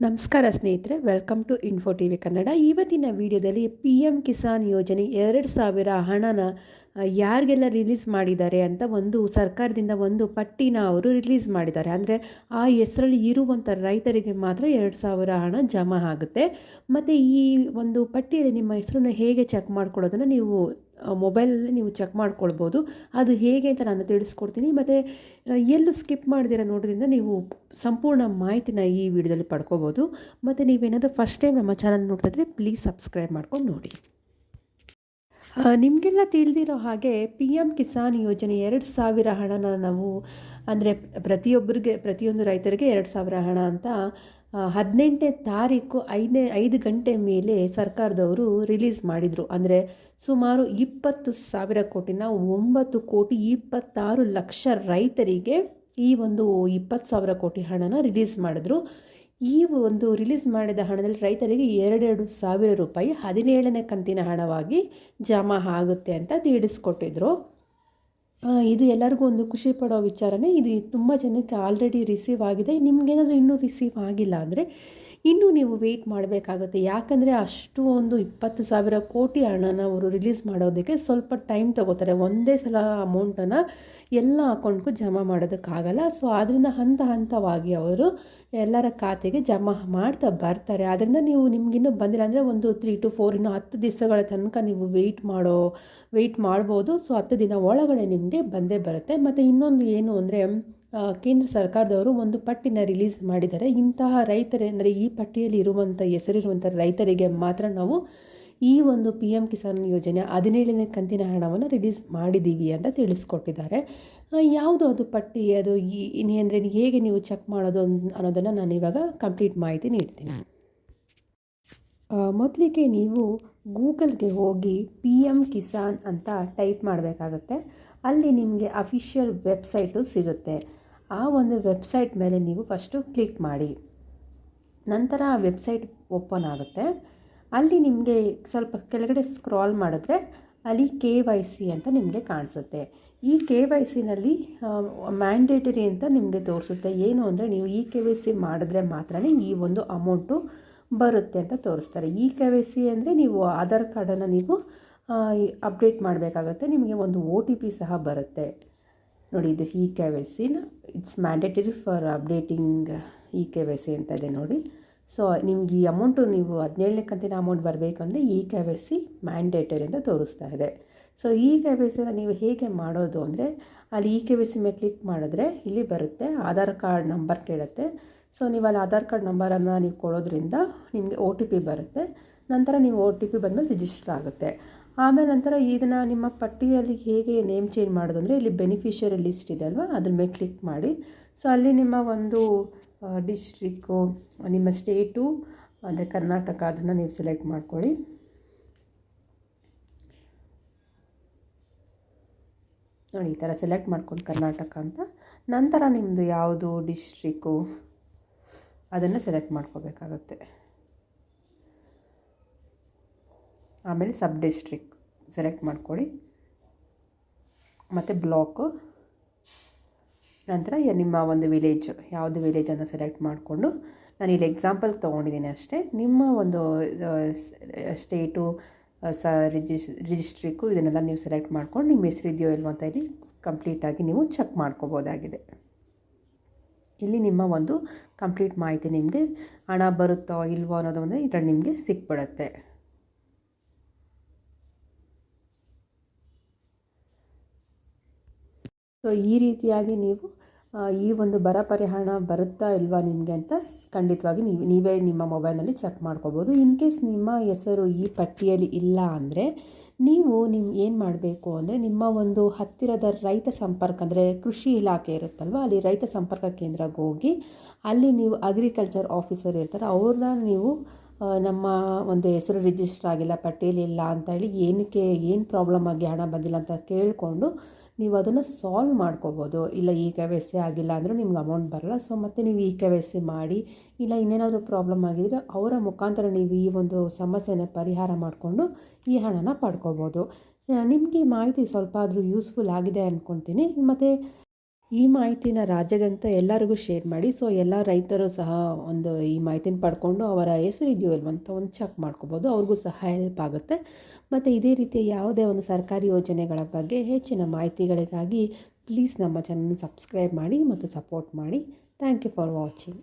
ನಮಸ್ಕಾರ ಸ್ನೇಹಿತರೆ welcome to info T V Kannada ಇವತ್ತಿನ ವಿಡಿಯೋದಲ್ಲಿ ಪಿ ಎಂ ಕಿಸಾನ್ ಯೋಜನೆ ಎರಡು ಸಾವಿರ ಹಣನ ಯಾರಿಗೆಲ್ಲ ರಿಲೀಸ್ ಮಾಡಿದ್ದಾರೆ ಅಂತ ಒಂದು ಸರ್ಕಾರದಿಂದ ಒಂದು ಪಟ್ಟಿನ ಅವರು ರಿಲೀಸ್ ಮಾಡಿದ್ದಾರೆ. ಅಂದರೆ ಆ ಹೆಸರಲ್ಲಿ ಇರುವಂಥ ರೈತರಿಗೆ ಮಾತ್ರ ಎರಡು ಸಾವಿರ ಹಣ ಜಮಾ ಆಗುತ್ತೆ. ಮತ್ತು ಈ ಒಂದು ಪಟ್ಟಿಯಲ್ಲಿ ನಿಮ್ಮ ಹೆಸರನ್ನು ಹೇಗೆ ಚೆಕ್ ಮಾಡ್ಕೊಳ್ಳೋದನ್ನು ನೀವು ಮೊಬೈಲಲ್ಲಿ ನೀವು ಚೆಕ್ ಮಾಡ್ಕೊಳ್ಬೋದು. ಅದು ಹೇಗೆ ಅಂತ ನಾನು ತಿಳಿಸ್ಕೊಡ್ತೀನಿ. ಮತ್ತು ಎಲ್ಲೂ ಸ್ಕಿಪ್ ಮಾಡ್ದಿರ ನೋಡೋದ್ರಿಂದ ನೀವು ಸಂಪೂರ್ಣ ಮಾಹಿತಿನ ಈ ವಿಡಿಯೋದಲ್ಲಿ ಪಡ್ಕೋಬೋದು. ಮತ್ತು ನೀವೇನಾದರೂ ಫಸ್ಟ್ ಟೈಮ್ ನಮ್ಮ ಚಾನಲ್ ನೋಡ್ತಾ ಇದ್ರೆ ಪ್ಲೀಸ್ ಸಬ್ಸ್ಕ್ರೈಬ್ ಮಾಡ್ಕೊಂಡು ನೋಡಿ. ನಿಮಗೆಲ್ಲ ತಿಳಿದಿರೋ ಹಾಗೆ ಪಿ ಎಂ ಕಿಸಾನ್ ಯೋಜನೆ ಎರಡು ಸಾವಿರ ಹಣನ ನಾವು, ಅಂದರೆ ಪ್ರತಿಯೊಬ್ಬರಿಗೆ ಪ್ರತಿಯೊಂದು ರೈತರಿಗೆ ಎರಡು ಸಾವಿರ ಹಣ ಅಂತ ಹದಿನೆಂಟನೇ ತಾರೀಕು ಐದನೇ, ಐದು ಗಂಟೆ ಮೇಲೆ ಸರ್ಕಾರದವರು ರಿಲೀಸ್ ಮಾಡಿದರು. ಅಂದರೆ ಸುಮಾರು ಇಪ್ಪತ್ತು ಸಾವಿರ ಕೋಟಿನ ಒಂಬತ್ತು ಕೋಟಿ ಇಪ್ಪತ್ತಾರು ಲಕ್ಷ ರೈತರಿಗೆ ಈ ಒಂದು ಇಪ್ಪತ್ತು ಸಾವಿರ ಕೋಟಿ ಹಣನ ರಿಲೀಸ್ ಮಾಡಿದ್ರು. ಈ ಒಂದು ರಿಲೀಸ್ ಮಾಡಿದ ಹಣದಲ್ಲಿ ರೈತರಿಗೆ ಎರಡೆರಡು ಸಾವಿರ ರೂಪಾಯಿ ಹದಿನೇಳನೇ ಕಂತಿನ ಹಣವಾಗಿ ಜಮಾ ಆಗುತ್ತೆ ಅಂತ ತಿಳಿಸ್ಕೊಟ್ಟಿದ್ರು. ಇದು ಎಲ್ಲರಿಗೂ ಒಂದು ಖುಷಿ ಪಡೋ ವಿಚಾರನೇ. ಇದು ತುಂಬ ಜನಕ್ಕೆ ಆಲ್ರೆಡಿ ರಿಸೀವ್ ಆಗಿದೆ. ನಿಮಗೇನಾದರೂ ಇನ್ನೂ ರಿಸೀವ್ ಆಗಿಲ್ಲ ಅಂದರೆ ಇನ್ನೂ ನೀವು ವೆಯ್ಟ್ ಮಾಡಬೇಕಾಗುತ್ತೆ. ಯಾಕಂದರೆ ಅಷ್ಟು ಒಂದು ಇಪ್ಪತ್ತು ಸಾವಿರ ಕೋಟಿ ಹಣನ ಅವರು ರಿಲೀಸ್ ಮಾಡೋದಕ್ಕೆ ಸ್ವಲ್ಪ ಟೈಮ್ ತಗೋತಾರೆ. ಒಂದೇ ಸಲ ಅಮೌಂಟನ್ನು ಎಲ್ಲ ಅಕೌಂಟ್ಗೂ ಜಮಾ ಮಾಡೋದಕ್ಕಾಗಲ್ಲ. ಸೊ ಆದ್ದರಿಂದ ಹಂತ ಹಂತವಾಗಿ ಅವರು ಎಲ್ಲರ ಖಾತೆಗೆ ಜಮಾ ಮಾಡ್ತಾ ಬರ್ತಾರೆ. ಆದ್ದರಿಂದ ನೀವು ನಿಮಗಿನ್ನೂ ಬಂದಿಲ್ಲ ಅಂದರೆ ಒಂದು ತ್ರೀ ಟು ಫೋರ್ ಇನ್ನೂ ಹತ್ತು ದಿವಸಗಳ ತನಕ ನೀವು ವೆಯ್ಟ್ ಮಾಡೋ ವೆಯ್ಟ್ ಮಾಡ್ಬೋದು. ಸೊ ಹತ್ತು ದಿನ ಒಳಗಡೆ ನಿಮಗೆ ಬಂದೇ ಬರುತ್ತೆ. ಮತ್ತು ಇನ್ನೊಂದು ಏನು ಅಂದರೆ ಕೇಂದ್ರ ಸರ್ಕಾರದವರು ಒಂದು ಪಟ್ಟಿನ ರಿಲೀಸ್ ಮಾಡಿದ್ದಾರೆ. ಇಂತಹ ರೈತರೇ, ಅಂದರೆ ಈ ಪಟ್ಟಿಯಲ್ಲಿ ಇರುವಂಥ ಹೆಸರಿರುವಂಥ ರೈತರಿಗೆ ಮಾತ್ರ ನಾವು ಈ ಒಂದು ಪಿ ಎಂ ಕಿಸಾನ್ ಯೋಜನೆ ಹದಿನೇಳನೇ ಕಂತಿನ ಹಣವನ್ನು ರಿಲೀಸ್ ಮಾಡಿದ್ದೀವಿ ಅಂತ ತಿಳಿಸ್ಕೊಟ್ಟಿದ್ದಾರೆ. ಯಾವುದು ಅದು ಪಟ್ಟಿ? ಅದು ಈ ಅಂದರೆ ಹೇಗೆ ನೀವು ಚೆಕ್ ಮಾಡೋದು ಅನ್- ಅನ್ನೋದನ್ನು ನಾನು ಇವಾಗ ಕಂಪ್ಲೀಟ್ ಮಾಹಿತಿ ನೀಡ್ತೀನಿ. ಮೊದಲಿಗೆ ನೀವು ಗೂಗಲ್ಗೆ ಹೋಗಿ ಪಿ ಎಂ ಕಿಸಾನ್ ಅಂತ ಟೈಪ್ ಮಾಡಬೇಕಾಗತ್ತೆ. ಅಲ್ಲಿ ನಿಮಗೆ ಅಫಿಷಿಯಲ್ ವೆಬ್ಸೈಟು ಸಿಗುತ್ತೆ. ಆ ಒಂದು ವೆಬ್ಸೈಟ್ ಮೇಲೆ ನೀವು ಫಸ್ಟು ಕ್ಲಿಕ್ ಮಾಡಿ. ನಂತರ ಆ ವೆಬ್ಸೈಟ್ ಓಪನ್ ಆಗುತ್ತೆ. ಅಲ್ಲಿ ನಿಮಗೆ ಸ್ವಲ್ಪ ಕೆಳಗಡೆ ಸ್ಕ್ರಾಲ್ ಮಾಡಿದ್ರೆ ಅಲ್ಲಿ ಕೆ ವೈ ಸಿ ಅಂತ ನಿಮಗೆ ಕಾಣಿಸುತ್ತೆ. ಈ ಕೆ ವೈ ಸಿನಲ್ಲಿ ಮ್ಯಾಂಡೇಟರಿ ಅಂತ ನಿಮಗೆ ತೋರಿಸುತ್ತೆ. ಏನು ಅಂದರೆ ನೀವು ಈ ಕೆ ವೈ ಸಿ ಮಾಡಿದ್ರೆ ಮಾತ್ರ ಈ ಒಂದು ಅಮೌಂಟು ಬರುತ್ತೆ ಅಂತ ತೋರಿಸ್ತಾರೆ. ಈ ಕೆ ವೈ ಸಿ ಅಂದರೆ ನೀವು ಆಧಾರ್ ಕಾರ್ಡನ್ನು ನೀವು ಅಪ್ಡೇಟ್ ಮಾಡಬೇಕಾಗತ್ತೆ. ನಿಮಗೆ ಒಂದು ಒ ಟಿ ಪಿ ಸಹ ಬರುತ್ತೆ. ನೋಡಿ, ಇದು ಇ ಕೆ ವೈ ಸಿನ it's mandatory for updating E K Y C ಅಂತ ಇದೆ ನೋಡಿ. ಸೊ ನಿಮ್ಗೆ ಈ ಅಮೌಂಟು ನೀವು ಹದಿನೇಳನೇ ಕಂತಿನ ಅಮೌಂಟ್ ಬರಬೇಕಂದ್ರೆ E K Y C mandatory ಅಂತ ತೋರಿಸ್ತಾ ಇದೆ. ಸೊ ಇ ಕೆ ವೈ ಸಿನ ನೀವು ಹೇಗೆ ಮಾಡೋದು ಅಂದರೆ, ಅಲ್ಲಿ ಇ ಕೆ ವೈ ಸಿ ಮೇಲೆ ಕ್ಲಿಕ್ ಮಾಡಿದ್ರೆ ಇಲ್ಲಿ ಬರುತ್ತೆ, ಆಧಾರ್ ಕಾರ್ಡ್ ನಂಬರ್ ಕೇಳುತ್ತೆ. ಸೊ ನೀವು ಅಲ್ಲಿ ಆಧಾರ್ ಕಾರ್ಡ್ ನಂಬರನ್ನು ನೀವು ಕೊಡೋದ್ರಿಂದ ನಿಮಗೆ ಒ ಟಿ ಪಿ ಬರುತ್ತೆ. ನಂತರ ನೀವು ಒ ಟಿ ಪಿ ಬಂದಮೇಲೆ ರಿಜಿಸ್ಟರ್ ಆಗುತ್ತೆ. ಆಮೇಲೆ ನಂತರ ಇದನ್ನು ನಿಮ್ಮ ಪಟ್ಟಿಯಲ್ಲಿ ಹೇಗೆ ನೇಮ್ ಚೇಂಜ್ ಮಾಡೋದು ಅಂದರೆ ಇಲ್ಲಿ ಬೆನಿಫಿಷರಿ ಲಿಸ್ಟ್ ಇದೆ ಅಲ್ವಾ? ಅದ್ರ ಮೇಲೆ ಕ್ಲಿಕ್ ಮಾಡಿ. ಸೊ ಅಲ್ಲಿ ನಿಮ್ಮ ಒಂದು ಡಿಸ್ಟ್ರಿಕ್ಕು ನಿಮ್ಮ ಸ್ಟೇಟು ಅಂದರೆ ಕರ್ನಾಟಕ ಅದನ್ನು ನೀವು ಸೆಲೆಕ್ಟ್ ಮಾಡ್ಕೊಳ್ಳಿ. ನೋಡಿ, ಈ ಥರ ಸೆಲೆಕ್ಟ್ ಮಾಡ್ಕೊಂಡು ಕರ್ನಾಟಕ ಅಂತ. ನಂತರ ನಿಮ್ಮದು ಯಾವುದು ಡಿಸ್ಟ್ರಿಕ್ಕು ಅದನ್ನು ಸೆಲೆಕ್ಟ್ ಮಾಡ್ಕೋಬೇಕಾಗತ್ತೆ. ಆಮೇಲೆ ಸಬ್ ಡಿಸ್ಟ್ರಿಕ್ ಸೆಲೆಕ್ಟ್ ಮಾಡ್ಕೊಳ್ಳಿ. ಮತ್ತು ಬ್ಲಾಕು ನಂತರ ನಿಮ್ಮ ಒಂದು ವಿಲೇಜ್ ಯಾವುದು ವಿಲೇಜನ್ನು ಸೆಲೆಕ್ಟ್ ಮಾಡಿಕೊಂಡು ನಾನು ಇಲ್ಲಿ ಎಕ್ಸಾಂಪಲ್ ತೊಗೊಂಡಿದ್ದೀನಿ ಅಷ್ಟೇ. ನಿಮ್ಮ ಒಂದು ಸ್ಟೇಟು ಸ ರಿಜಿಸ್ ರಿಜಿಸ್ಟ್ರಿಕ್ಕು ಇದನ್ನೆಲ್ಲ ನೀವು ಸೆಲೆಕ್ಟ್ ಮಾಡ್ಕೊಂಡು ನಿಮ್ಮ ಹೆಸರಿದೆಯೋ ಇಲ್ವೋ ಅಂತ ಇಲ್ಲಿ ಕಂಪ್ಲೀಟಾಗಿ ನೀವು ಚೆಕ್ ಮಾಡ್ಕೋಬೋದಾಗಿದೆ. ಇಲ್ಲಿ ನಿಮ್ಮ ಒಂದು ಕಂಪ್ಲೀಟ್ ಮಾಹಿತಿ ನಿಮಗೆ ಹಣ ಬರುತ್ತೋ ಇಲ್ವೋ ಅನ್ನೋದು ಒಂದು ಇದರಲ್ಲಿ ನಿಮಗೆ ಸಿಕ್ಬಿಡುತ್ತೆ. ಸೊ ಈ ರೀತಿಯಾಗಿ ನೀವು ಈ ಒಂದು ಬರ ಪರಿಹಾರ ಬರುತ್ತಾ ಇಲ್ವಾ ನಿಮಗೆ ಅಂತ ಖಂಡಿತವಾಗಿ ನೀವು, ನೀವೇ ನಿಮ್ಮ ಮೊಬೈಲ್ನಲ್ಲಿ ಚೆಕ್ ಮಾಡ್ಕೋಬೋದು. ಇನ್ ಕೇಸ್ ನಿಮ್ಮ ಹೆಸರು ಈ ಪಟ್ಟಿಯಲ್ಲಿ ಇಲ್ಲ ಅಂದರೆ, ನೀವು ನಿಮ್ಮ ಏನು ಮಾಡಬೇಕು ಅಂದರೆ ನಿಮ್ಮ ಒಂದು ಹತ್ತಿರದ ರೈತ ಸಂಪರ್ಕ ಅಂದರೆ ಕೃಷಿ ಇಲಾಖೆ ಇರುತ್ತಲ್ವ, ಅಲ್ಲಿ ರೈತ ಸಂಪರ್ಕ ಕೇಂದ್ರಕ್ಕೆ ಹೋಗಿ ಅಲ್ಲಿ ನೀವು ಅಗ್ರಿಕಲ್ಚರ್ ಆಫೀಸರ್ ಇರ್ತಾರೆ. ಅವ್ರನ್ನ ನೀವು ನಮ್ಮ ಒಂದು ಹೆಸರು ರಿಜಿಸ್ಟರ್ ಆಗಿಲ್ಲ, ಪಟ್ಟಿಯಲ್ಲಿ ಇಲ್ಲ ಅಂತ ಹೇಳಿ ಏನಕ್ಕೆ, ಏನು ಪ್ರಾಬ್ಲಮ್ ಆಗಿ ಹಣ ಬಂದಿಲ್ಲ ಅಂತ ಕೇಳಿಕೊಂಡು ನೀವು ಅದನ್ನು ಸಾಲ್ವ್ ಮಾಡ್ಕೋಬೋದು. ಇಲ್ಲ, ಈ ಕೆ ವೈ ಸಿ ಆಗಿಲ್ಲ ಅಂದರೂ ನಿಮ್ಗೆ ಅಮೌಂಟ್ ಬರಲ್ಲ. ಸೊ ಮತ್ತೆ ನೀವು ಈ ಕೆ ವೈ ಸಿ ಮಾಡಿ, ಇಲ್ಲ ಇನ್ನೇನಾದರೂ ಪ್ರಾಬ್ಲಮ್ ಆಗಿದ್ರೆ ಅವರ ಮುಖಾಂತರ ನೀವು ಈ ಒಂದು ಸಮಸ್ಯೆನ ಪರಿಹಾರ ಮಾಡಿಕೊಂಡು ಈ ಹಣನ ಪಡ್ಕೋಬೋದು. ನಿಮಗೆ ಮಾಹಿತಿ ಸ್ವಲ್ಪ ಆದರೂ ಯೂಸ್ಫುಲ್ ಆಗಿದೆ ಅಂದ್ಕೊತೀನಿ ಮತ್ತು ಈ ಮಾಹಿತಿನ ರಾಜ್ಯದಂತ ಎಲ್ಲರಿಗೂ ಶೇರ್ ಮಾಡಿ. ಸೊ ಎಲ್ಲ ರೈತರು ಸಹ ಒಂದು ಈ ಮಾಹಿತಿನ ಪಡ್ಕೊಂಡು ಅವರ ಹೆಸರು ಇದೆಯೋ ಅಂತ ಒಂದು ಚೆಕ್ ಮಾಡ್ಕೋಬೋದು. ಅವ್ರಿಗೂ ಸಹ ಹೆಲ್ಪ್ ಆಗುತ್ತೆ. ಮತ್ತು ಇದೇ ರೀತಿಯ ಯಾವುದೇ ಒಂದು ಸರ್ಕಾರಿ ಯೋಜನೆಗಳ ಬಗ್ಗೆ ಹೆಚ್ಚಿನ ಮಾಹಿತಿಗಳಿಗಾಗಿ ಪ್ಲೀಸ್ ನಮ್ಮ ಚಾನಲ್ನ ಸಬ್ಸ್ಕ್ರೈಬ್ ಮಾಡಿ ಮತ್ತು ಸಪೋರ್ಟ್ ಮಾಡಿ. Thank you for watching